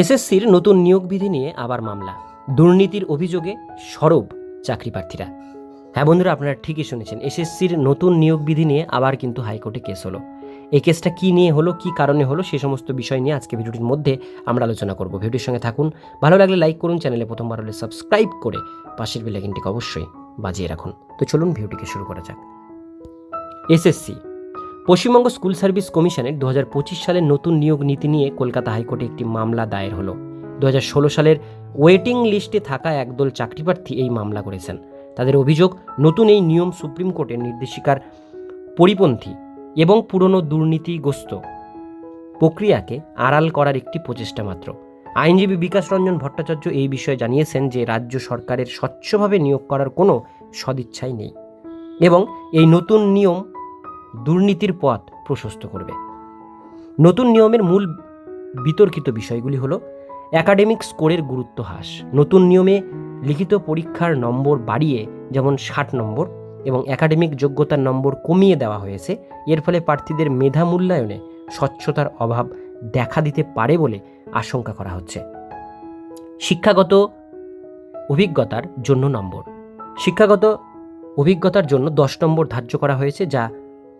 এসএসসির নতুন নিয়োগ বিধি নিয়ে আবার মামলা। দুর্নীতির অভিযোগে সরব চাকরি প্রার্থীরা হ্যাঁ বন্ধুরা, আপনারা ঠিকই শুনেছেন, এসএসসির নতুন নিয়োগ বিধি নিয়ে আবার কিন্তু হাইকোর্টে কেস হলো। এই কেসটা কী নিয়ে হলো, কী কারণে হলো, সে সমস্ত বিষয় নিয়ে আজকে ভিডিওটির মধ্যে আমরা আলোচনা করব। ভিডিওর সঙ্গে থাকুন, ভালো লাগলে লাইক করুন, চ্যানেলে প্রথমবার হলে সাবস্ক্রাইব করে পাশের বেলাইকিনটিকে অবশ্যই বাজিয়ে রাখুন। তো চলুন ভিডিওটিকে শুরু করা যাক। এসএসসি পশ্চিমবঙ্গ স্কুল সার্ভিস কমিশনের দু হাজার পঁচিশ সালের নতুন নিয়োগ নীতি নিয়ে কলকাতা হাইকোর্টে একটি মামলা দায়ের হলো। দু হাজার ষোলো সালের ওয়েটিং লিস্টে থাকা একদল চাকরিপ্রার্থী এই মামলা করেছেন। তাদের অভিযোগ, নতুন এই নিয়ম সুপ্রিম কোর্টের নির্দেশিকার পরিপন্থী এবং পুরনো দুর্নীতিগ্রস্ত প্রক্রিয়াকে আড়াল করার একটি প্রচেষ্টা মাত্র। আইনজীবী বিকাশ রঞ্জন ভট্টাচার্য এই বিষয়ে জানিয়েছেন যে, রাজ্য সরকারের স্বচ্ছভাবে নিয়োগ করার কোনো সদিচ্ছাই নেই। এবং এই নতুন নিয়ম দুর্নীতির পথ প্রশস্ত করবে। নতুন নিয়মের মূল বিতর্কিত বিষয়গুলি হলো একাডেমিক স্কোরের গুরুত্ব হ্রাস। নতুন নিয়মে লিখিত পরীক্ষার নম্বর বাড়িয়ে, যেমন ষাট নম্বর, এবং একাডেমিক যোগ্যতার নম্বর কমিয়ে দেওয়া হয়েছে, এর ফলে প্রার্থীদের মেধা মূল্যায়নে স্বচ্ছতার অভাব দেখা দিতে পারে বলে আশঙ্কা করা হচ্ছে। শিক্ষাগত অভিজ্ঞতার জন্য নম্বর। শিক্ষাগত অভিজ্ঞতার জন্য দশ নম্বর ধার্য করা হয়েছে, যা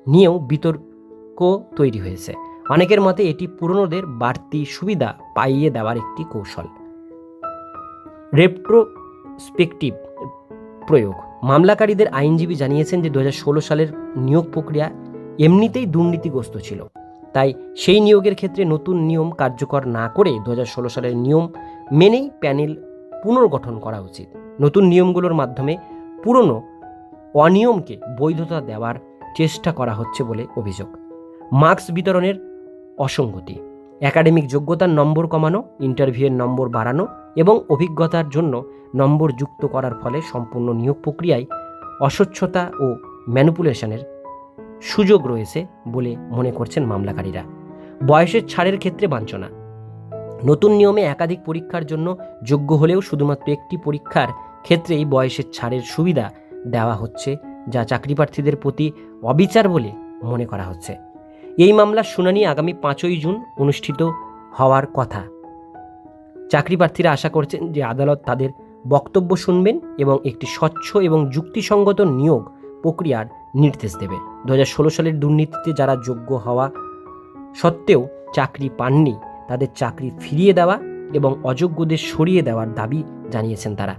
নিয়েও বিতর্ক তৈরি হয়েছে। অনেকের মতে এটি পুরনোদের বাড়তি সুবিধা পাইয়ে দেওয়ার একটি কৌশল। রেপ্রোস্পেকটিভ প্রয়োগ। মামলাকারীদের আইনজীবী জানিয়েছেন যে দু হাজার ষোলো সালের নিয়োগ প্রক্রিয়া এমনিতেই দুর্নীতিগ্রস্ত ছিল। তাই সেই নিয়োগের ক্ষেত্রে নতুন নিয়ম কার্যকর না করে দু হাজার ষোলো সালের নিয়ম মেনেই প্যানেল পুনর্গঠন করা উচিত। নতুন নিয়মগুলোর মাধ্যমে পুরনো অনিয়মকে বৈধতা দেওয়ার চেষ্টা করা হচ্ছে বলে অভিযোগ। মার্কস বিতরণের অসঙ্গতি, একাডেমিক যোগ্যতার নম্বর কমানো, ইন্টারভিউয়ের নম্বর বাড়ানো এবং অভিজ্ঞতার জন্য নম্বর যুক্ত করার ফলে সম্পূর্ণ নিয়োগ প্রক্রিয়ায় অস্বচ্ছতা ও ম্যানুপুলেশনের সুযোগ রয়েছে বলে মনে করছেন মামলাকারীরা। বয়সের ছাড়ের ক্ষেত্রে বাঞ্ছনা, নতুন নিয়মে একাধিক পরীক্ষার জন্য যোগ্য হলেও শুধুমাত্র একটি পরীক্ষার ক্ষেত্রেই বয়সের ছাড়ের সুবিধা দেওয়া হচ্ছে যা চাকরি প্রার্থীদের প্রতি অবিচার বলে মনে করা হচ্ছে। এই মামলার শুনানি আগামী পাঁচই জুন অনুষ্ঠিত হওয়ার কথা। চাকরি প্রার্থীরা আশা করছেন যে আদালত তাদের বক্তব্য শুনবেন এবং একটি স্বচ্ছ এবং যুক্তিসঙ্গত নিয়োগ প্রক্রিয়ার নির্দেশ দেবে। দু হাজার ষোলো সালের দুর্নীতিতে যারা যোগ্য হওয়া সত্ত্বেও চাকরি পাননি, তাদের চাকরি ফিরিয়ে দেওয়া এবং অযোগ্যদের সরিয়ে দেওয়ার দাবি জানিয়েছেন তারা।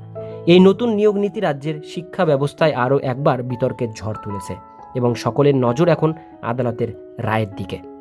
এই নতুন নিয়োগ নীতি রাজ্যের শিক্ষা ব্যবস্থায় আরও একবার বিতর্কের ঝড় তুলেছে এবং সকলের নজর এখন আদালতের রায়ের দিকে।